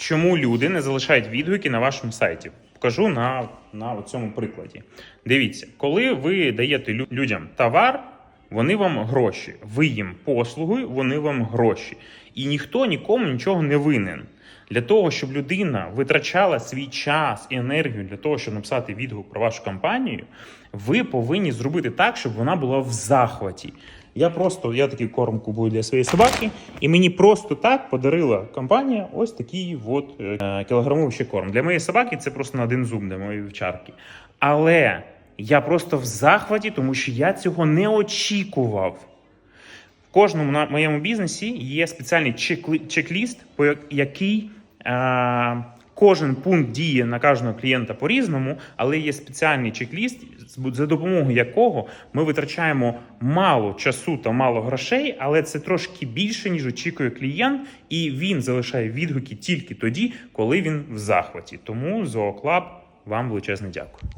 чому люди не залишають відгуки на вашому сайті. Покажу на, на цьому прикладі. Дивіться, коли ви даєте людям товар, вони вам гроші. Ви їм послуги, вони вам гроші. І ніхто нікому нічого не винен. Для того, щоб людина витрачала свій час і енергію для того, щоб написати відгук про вашу компанію, ви повинні зробити так, щоб вона була в захваті. Я просто я такий корм купую для своєї собаки, і мені просто так подарила компанія ось такий от е, кілограмовий корм. Для моєї собаки це просто на один зуб для моєї вівчарки. Але я просто в захваті, тому що я цього не очікував. В кожному на моєму бізнесі є спеціальний чек-ліст, по який е, кожен пункт діє на кожного клієнта по-різному, але є спеціальний чек-ліст, за допомогою якого ми витрачаємо мало часу та мало грошей, але це трошки більше, ніж очікує клієнт, і він залишає відгуки тільки тоді, коли він в захваті. Тому Зооклаб вам величезне дякую.